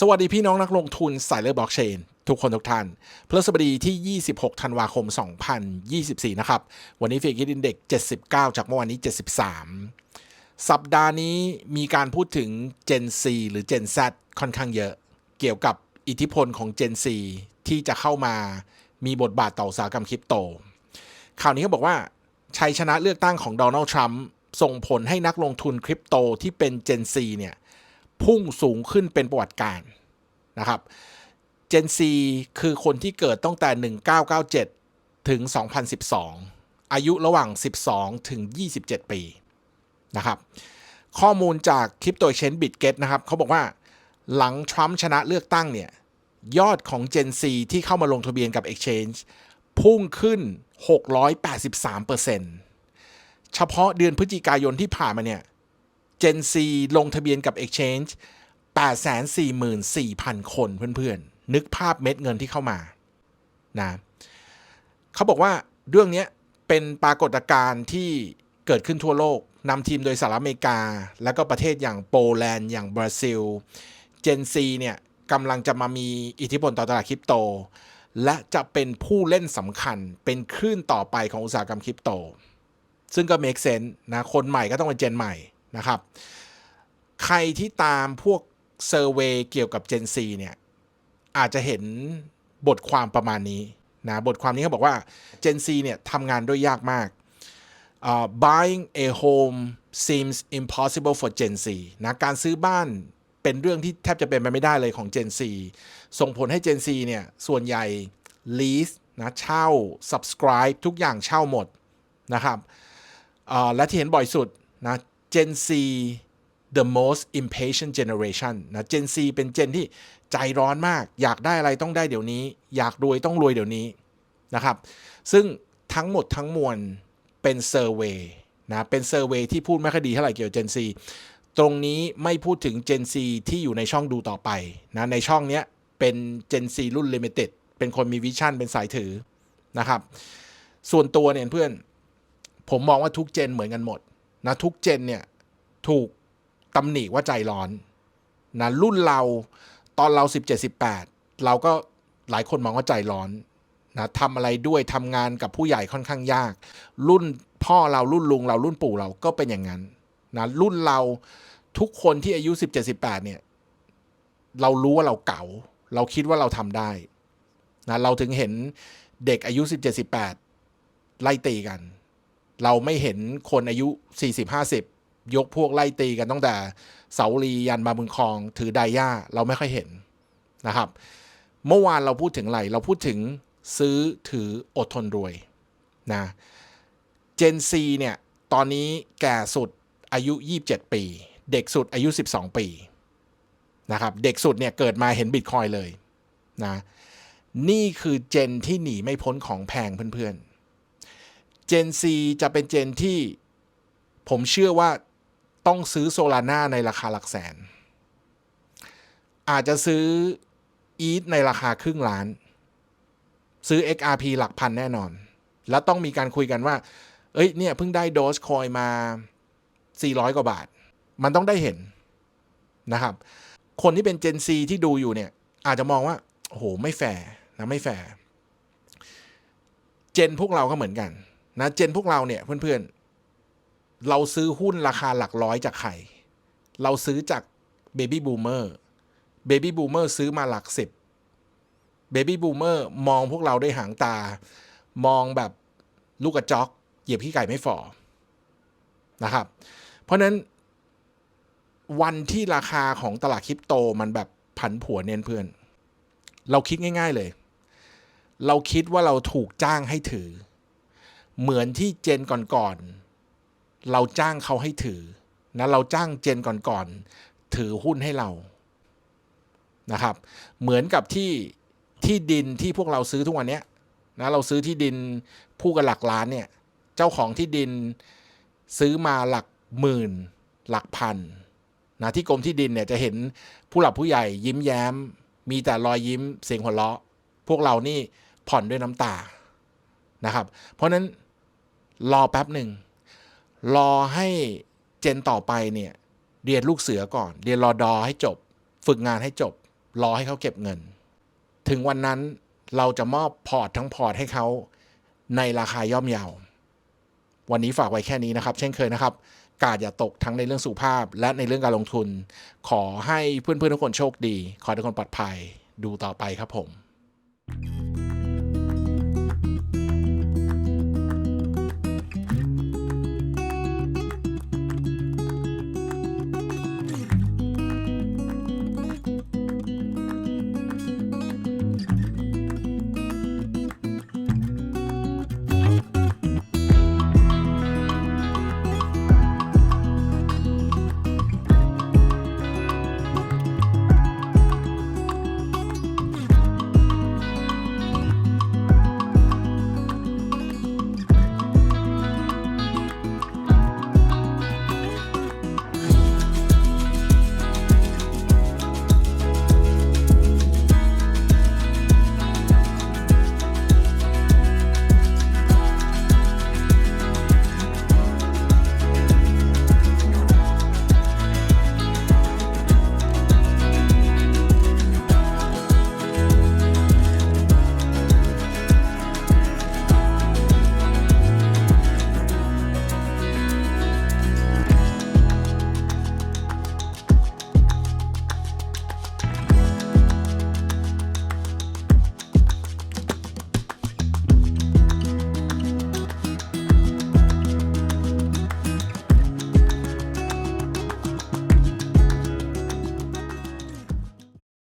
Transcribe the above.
สวัสดีพี่น้องนักลงทุนสายเลือบล็อกเชน ทุกคนทุกท่านพฤหัสบดีที่ 26 ธันวาคม 2024 นะครับ วันนี้เฟกิดินเด็ก79 จากเมื่อวานนี้ 73 สัปดาห์นี้มีการพูดถึง Gen C หรือ Gen Z ค่อนข้างเยอะ เกี่ยวกับอิทธิพลของ Gen C ที่จะเข้ามามีบทบาทต่ออุตสาหกรรมคริปโต ข่าวนี้เขาบอกว่า ชัยชนะเลือกตั้งของโดนัลด์ทรัมป์ส่งผลให้นักลงทุนคริปโตที่เป็น Gen C เนี่ย พุ่งสูงขึ้นเป็นประวัติการนะครับ Gen C คือคนที่เกิดตั้งแต่ 1997 ถึง 2012 อายุระหว่าง 12 ถึง 27 ปีนะครับ ข้อมูลจากคริปโตเชนบิตเกตนะครับเขาบอกว่าหลังทรัมป์ชนะเลือกตั้งเนี่ย ยอดของ Gen C ที่เข้ามาลงทะเบียนกับ Exchange พุ่งขึ้น 683%เฉพาะเดือนพฤศจิกายนที่ผ่านมาเนี่ย Gen C ลงทะเบียนกับ Exchange 844,000 คนเพื่อนๆ นึกภาพเม็ดเงินที่เข้ามานะเขาบอกว่าเรื่องนี้เป็นปรากฏการณ์ที่เกิดขึ้นทั่วโลกนำทีมโดยสหรัฐอเมริกา แล้วก็ประเทศอย่างโปแลนด์อย่างบราซิล Gen C เนี่ยกำลังจะมามีอิทธิพลต่อตลาดคริปโต และจะเป็นผู้เล่นสำคัญเป็นคลื่นต่อไปของอุตสาหกรรมคริปโต ซึ่งก็ make sense นะคนใหม่ก็ต้องเป็นเจนใหม่ นะครับ ใครที่ตามพวกเซอร์เวยเกี่ยวกับ Gen C เนี่ย อาจจะเห็นบทความประมาณนี้นะบทความนี้เขาบอกว่า Gen C เนี่ยทำงานด้วยยากมาก uh, buying a home seems impossible for Gen Z นะการซื้อบ้านเป็นเรื่องที่แทบจะเป็นไปไม่ได้เลยของ Gen Z ส่งผลให้ Gen Z เนี่ยส่วนใหญ่ lease นะเช่า subscribe ทุกอย่างเช่าหมดนะครับและที่เห็นบ่อยสุดนะ Gen Z the most impatient generation นะ Gen Z เป็นเจนที่ใจร้อนมาก อยากได้อะไรต้องได้เดี๋ยวนี้ อยากรวยต้องรวยเดี๋ยวนี้นะครับ ซึ่งทั้งหมดทั้งมวลเป็นเซอร์เวย์นะเป็นเซอร์เวย์ที่พูดไม่ค่อยดีเท่าไหร่เกี่ยวกับ Gen Z ตรงนี้ไม่พูดถึง Gen Z ที่อยู่ในช่องดูต่อไปนะในช่องเนี้ยเป็น Gen Z รุ่น Limited เป็นคนมีวิชั่นเป็นสายถือนะครับ ส่วนตัวเนี่ยเพื่อน ผมมองว่าทุกเจนเหมือนกันหมด นะทุกเจนเนี่ยถูกตำหนิว่าใจร้อนนะรุ่นเราตอนเรา 17 18 เราก็หลายคนมองว่าใจร้อนนะทำอะไรด้วยทำงานกับผู้ใหญ่ค่อนข้างยาก รุ่นพ่อเรารุ่นลุงเรารุ่นปู่เราก็เป็นอย่างนั้นนะรุ่นเราทุกคนที่อายุ 17 18 เนี่ย เรารู้ว่าเราเก่า เราคิดว่าเราทำได้นะเราถึงเห็นเด็กอายุ 17 18 ไล่ตีกัน เราไม่เห็นคนอายุ 40 50 ยกพวกไล่ตีกันตั้งแต่เสาลียันมาบุญคลอง ถือไดย่าเราไม่ค่อยเห็นนะครับ เมื่อวานเราพูดถึงอะไรเราพูดถึงซื้อถืออดทนรวยนะเจนซีเนี่ย ตอนนี้แก่สุดอายุ 27 ปี เด็กสุดอายุ 12 ปีนะครับ เด็กสุดเนี่ยเกิดมาเห็นบิตคอยเลยนะ นี่คือเจนที่หนีไม่พ้นของแพงเพื่อนๆ เจนซีจะเป็นเจนที่ผมเชื่อว่าต้องซื้อโซลาร่าในราคาหลักแสน อาจจะซื้ออีทในราคาครึ่งล้าน ซื้อ XRP หลักพันแน่นอน แล้วต้องมีการคุยกันว่า เอ้ยเนี่ยเพิ่งได้โดสคอยมา 400 กว่าบาท มันต้องได้เห็นนะครับ คนที่เป็นเจนซีที่ดูอยู่เนี่ย อาจจะมองว่า โอ้โห ไม่แฟร์นะไม่แฟร์ เจนพวกเราก็เหมือนกัน นะเจนพวกเราเนี่ยเพื่อนๆ เราซื้อหุ้นราคาหลักร้อยจากใคร เราซื้อจากเบบี้บูมเมอร์เบบี้บูมเมอร์ซื้อมาหลักสิบเบบี้บูมเมอร์มองพวกเราด้วยหางตา มองแบบลูกกระจอก เหยียบขี้ไก่ไม่ฝ่อนะครับ เพราะนั้นวันที่ราคาของตลาดคริปโตมันแบบผันผวนเน้นเพื่อน เราคิดง่าย ๆเลย เราคิดว่าเราถูกจ้างให้ถือ เหมือนที่เจนก่อนๆเราจ้างเขาให้ถือนะเราจ้างเจนก่อนๆถือหุ้นให้เรานะครับ เหมือนกับที่ที่ดินที่พวกเราซื้อทุกวันนี้นะเราซื้อที่ดินผู้กันหลักล้านเนี่ยเจ้าของที่ดินซื้อมาหลักหมื่น หลักพันนะที่กรมที่ดินเนี่ยจะเห็นผู้หลักผู้ใหญ่ยิ้มแย้ม มีแต่รอยยิ้มเสียงหัวเราะ พวกเรานี่ผ่อนด้วยน้ำตานะครับ เพราะนั้น รอแป๊บหนึ่ง รอให้เจนต่อไปเนี่ยเรียนลูกเสือก่อน เรียนรอดอให้จบ ฝึกงานให้จบ รอให้เขาเก็บเงิน ถึงวันนั้นเราจะมอบพอร์ตทั้งพอร์ตให้เขาในราคาย่อมเยาวันนี้ฝากไว้แค่นี้นะครับ เช่นเคยนะครับ กาดอย่าตกทั้งในเรื่องสุขภาพ และในเรื่องการลงทุน ขอให้เพื่อนๆทุกคนโชคดี ขอทุกคนปลอดภัย ดูต่อไปครับผม